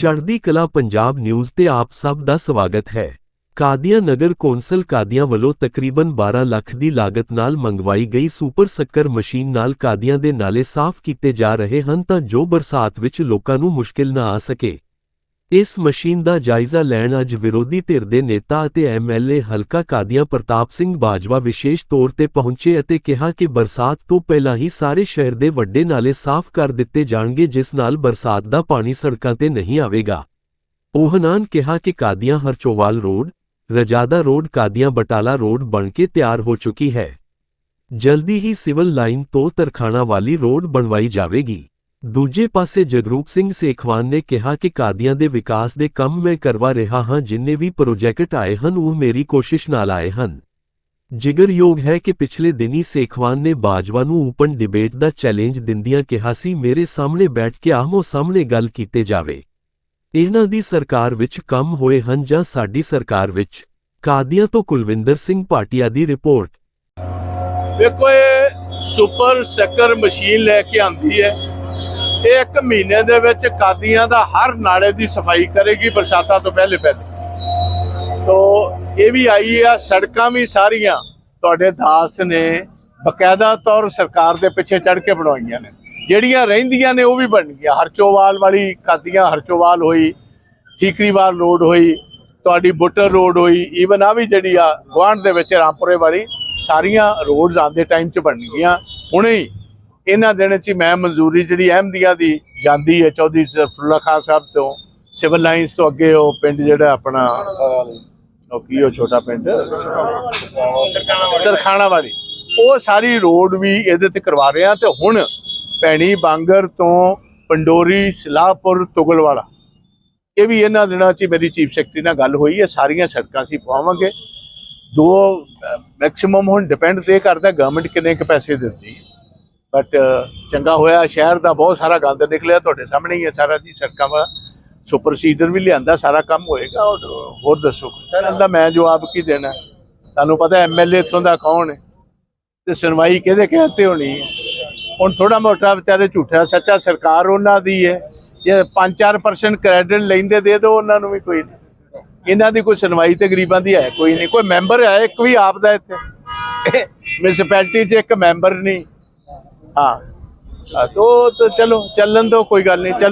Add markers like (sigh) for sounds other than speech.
ਚੜ੍ਹਦੀ ਕਲਾ ਪੰਜਾਬ ਨਿਊਜ਼ ਤੇ ਆਪ ਸਭ ਦਾ ਸਵਾਗਤ ਹੈ। ਕਾਦੀਆਂ ਨਗਰ ਕੌਂਸਲ ਕਾਦੀਆਂ ਵੱਲੋਂ ਤਕਰੀਬਨ 12 ਲੱਖ ਦੀ ਲਾਗਤ ਨਾਲ ਮੰਗਵਾਈ ਗਈ ਸੁਪਰ ਸੱਕਰ ਮਸ਼ੀਨ ਨਾਲ ਕਾਦੀਆਂ ਦੇ ਨਾਲੇ ਸਾਫ਼ ਕੀਤੇ ਜਾ ਰਹੇ ਹਨ ਤਾਂ ਜੋ ਬਰਸਾਤ ਵਿੱਚ ਲੋਕਾਂ ਨੂੰ ਮੁਸ਼ਕਿਲ ਨਾ ਆ ਸਕੇ। ਇਸ ਮਸ਼ੀਨ ਦਾ ਜਾਇਜ਼ਾ ਲੈਣ ਅੱਜ ਵਿਰੋਧੀ ਧਿਰ ਦੇ ਨੇਤਾ ਅਤੇ ਐਮਐਲਏ ਹਲਕਾ ਕਾਦੀਆਂ ਪ੍ਰਤਾਪ ਸਿੰਘ ਬਾਜਵਾ ਵਿਸ਼ੇਸ਼ ਤੌਰ ਤੇ ਪਹੁੰਚੇ ਅਤੇ ਕਿਹਾ ਕਿ ਬਰਸਾਤ ਤੋਂ ਪਹਿਲਾਂ ਹੀ ਸਾਰੇ ਸ਼ਹਿਰ ਦੇ ਵੱਡੇ ਨਾਲੇ ਸਾਫ਼ ਕਰ ਦਿੱਤੇ ਜਾਣਗੇ, ਜਿਸ ਨਾਲ ਬਰਸਾਤ ਦਾ ਪਾਣੀ ਸੜਕਾਂ ਤੇ ਨਹੀਂ ਆਵੇਗਾ। ਉਹਨਾਂ ਕਿਹਾ ਕਿ Qadian Harchowal road, Rajada road, Qadian Batala road ਬਣ ਕੇ ਤਿਆਰ ਹੋ ਚੁੱਕੀ ਹੈ। ਜਲਦੀ ਹੀ ਸਿਵਲ ਲਾਈਨ ਤੋਂ ਤਰਖਾਣਾ ਵਾਲੀ ਰੋਡ ਬਣਵਾਈ ਜਾਵੇਗੀ। ਦੂਜੇ ਪਾਸੇ ਜਗਰੂਪ ਸਿੰਘ ਸੇਖਵਾਨ ਨੇ ਕਿਹਾ ਕਿ ਕਾਦੀਆਂ ਦੇ ਵਿਕਾਸ ਦੇ ਕੰਮ ਮੈਂ ਕਰਵਾ ਰਿਹਾ ਹਾਂ, ਜਿੰਨੇ ਵੀ ਪ੍ਰੋਜੈਕਟ ਆਏ ਹਨ, ਉਹ ਮੇਰੀ ਕੋਸ਼ਿਸ਼ ਨਾਲ ਆਏ ਹਨ। ਜਿਗਰਯੋਗ ਹੈ ਕਿ ਪਿਛਲੇ ਦਿਨੀ ਸੇਖਵਾਨ ਨੇ ਬਾਜਵਾ ਨੂੰ ਓਪਨ ਡਿਬੇਟ ਦਾ ਚੈਲੰਜ ਦਿੰਦਿਆਂ ਕਿਹਾ ਸੀ, ਮੇਰੇ ਸਾਹਮਣੇ ਬੈਠ ਕੇ ਆਹਮੋ ਸਾਹਮਣੇ ਗੱਲ ਕੀਤੇ ਜਾਵੇ। ਇਹਨਾਂ ਦੀ ਸਰਕਾਰ ਵਿੱਚ ਕੰਮ ਹੋਏ ਹਨ ਜਾਂ ਸਾਡੀ ਸਰਕਾਰ ਵਿੱਚ? ਕਾਦੀਆਂ ਤੋਂ ਕੁਲਵਿੰਦਰ ਸਿੰਘ ਭਾਟੀਆ ਦੀ ਰਿਪੋਰਟ। ਵੇਖੋ, ਇਹ ਸੁਪਰ ਸੈਕਰ ਮਸ਼ੀਨ ਲੈ ਕੇ ਆਂਦੀ ਹੈ। ਇਹ ਇੱਕ ਮਹੀਨੇ ਦੇ ਵਿੱਚ ਕਾਦੀਆਂ ਦਾ ਹਰ ਨਾਲੇ ਦੀ ਸਫ਼ਾਈ ਕਰੇਗੀ ਬਰਸਾਤਾਂ ਤੋਂ ਪਹਿਲੇ ਪਹਿਲੇ। ਤੋਂ ਇਹ ਵੀ ਆਈ ਆ, ਸੜਕਾਂ ਵੀ ਸਾਰੀਆਂ ਤੁਹਾਡੇ ਦਾਸ ਨੇ ਬਕਾਇਦਾ ਤੌਰ ਸਰਕਾਰ ਦੇ ਪਿੱਛੇ ਚੜ ਕੇ ਬਣਵਾਈਆਂ ਨੇ। ਜਿਹੜੀਆਂ ਰਹਿੰਦੀਆਂ ਨੇ ਉਹ ਵੀ ਬਣ ਗਈਆਂ। ਹਰਚੋਵਾਲ ਵਾਲੀ ਕਾਦੀਆਂ ਹਰਚੋਵਾਲ ਹੋਈ, ਠੀਕਰੀਵਾਲ ਰੋਡ ਹੋਈ, ਤੁਹਾਡੀ ਬੁੱਟਰ ਰੋਡ ਹੋਈ ਈਵਨ ਆ ਵੀ ਜਿਹੜੀ ਆ ਗੁਆਂਢ ਦੇ ਵਿੱਚ ਰਾਮਪੁਰੇ ਵਾਲੀ, ਸਾਰੀਆਂ ਰੋਡਸ ਆਉਂਦੇ ਟਾਈਮ 'ਚ ਬਣ ਗਈਆਂ। ਹੁਣੇ ਹੀ ਇਹਨਾਂ ਦਿਨ 'ਚ ਹੀ ਮੈਂ ਮਨਜ਼ੂਰੀ ਜਿਹੜੀ ਅਹਿਮਦੀਆ ਦੀ ਜਾਂਦੀ ਹੈ, ਚੌਧਰੀ ਸਰਫੁੱਲਾ ਖਾਨ ਸਾਹਿਬ ਤੋਂ, ਸਿਵਲ ਲਾਈਨਸ ਤੋਂ ਅੱਗੇ ਉਹ ਪਿੰਡ ਜਿਹੜਾ ਆਪਣਾ ਉਹ ਕੀ ਉਹ ਛੋਟਾ ਪਿੰਡ? ਤਰਖਾਣਾ ਵਾਲੀ ਉਹ ਸਾਰੀ ਰੋਡ ਵੀ ਇਹਦੇ ਤੇ ਕਰਵਾ ਰਹੇ ਆ ਤੇ ਹੁਣ ਭੈਣੀ ਬਾਂਗਰ ਤੋਂ ਪੰਡੋਰੀ, ਸਲਾਹਪੁਰ, ਤੁਗਲਵਾੜਾ। ਇਹ ਵੀ ਇਹਨਾਂ ਦਿਨਾਂ 'ਚ ਮੇਰੀ ਚੀਫ ਸੈਕਟਰੀ ਨਾਲ ਗੱਲ ਹੋਈ ਹੈ, ਸਾਰੀਆਂ ਸੜਕਾਂ ਅਸੀਂ ਪਾਵਾਂਗੇ ਦੋ ਮੈਕਸਿਮਮ ਹੁਣ ਡਿਪੈਂਡ ਤੇ ਕਰਦਾ ਗਵਰਨਮੈਂਟ ਕਿੰਨੇ ਕੁ ਪੈਸੇ ਦਿੰਦੀ ਹੈ। ਬਟ ਚੰਗਾ ਹੋਇਆ ਸ਼ਹਿਰ ਦਾ ਬਹੁਤ ਸਾਰਾ ਗੰਦ ਨਿਕਲਿਆ ਤੁਹਾਡੇ ਸਾਹਮਣੇ ਹੀ ਹੈ ਸਾਰਾ ਜੀ ਸੜਕਾਂ ਦਾ ਸੁਪਰ ਸੀਡਰ ਵੀ ਲਿਆਂਦਾ ਸਾਰਾ ਕੰਮ ਹੋਏਗਾ ਹੋਰ ਦੱਸੋ ਕਹਿੰਦਾ ਮੈਂ ਜਵਾਬ ਕੀ ਦੇਣਾ? ਤੁਹਾਨੂੰ ਪਤਾ ਐਮਐਲਏ ਇੱਥੋਂ ਦਾ ਕੌਣ ਹੈ? ਤੇ ਸੁਣਵਾਈ ਕਿਹਦੇ ਕਹਿਤੇ ਹੋਣੀ ਹੈ? ਹੁਣ ਥੋੜਾ ਮੋਟਾ ਵਿਚਾਰੇ ਝੂਠਾ ਸੱਚਾ ਸਰਕਾਰ ਉਹਨਾਂ ਦੀ ਹੈ। ਜੇ 5-4% ਕ੍ਰੈਡਿਟ ਲੈਂਦੇ ਦੇ ਦਿਓ ਉਹਨਾਂ ਨੂੰ ਵੀ ਕੋਈ ਨਹੀਂ। ਇਹਨਾਂ ਦੀ ਕੋਈ ਸੁਣਵਾਈ ਤੇ ਗਰੀਬਾਂ ਦੀ ਹੈ ਕੋਈ ਨਹੀਂ। ਕੋਈ ਮੈਂਬਰ ਹੈ ਇੱਕ ਵੀ ਆਪ ਦਾ ਇੱਥੇ। (laughs) ਮਿਊਨਿਸਪੈਲਿਟੀ 'ਚ ਇੱਕ ਮੈਂਬਰ ਨਹੀਂ। ਹਾਂ। ਹਾਂ, ਤੋ ਤੋ ਚਲੋ ਚੱਲਣ ਦੋ ਕੋਈ ਗੱਲ ਨਹੀਂ ਚਲੋ।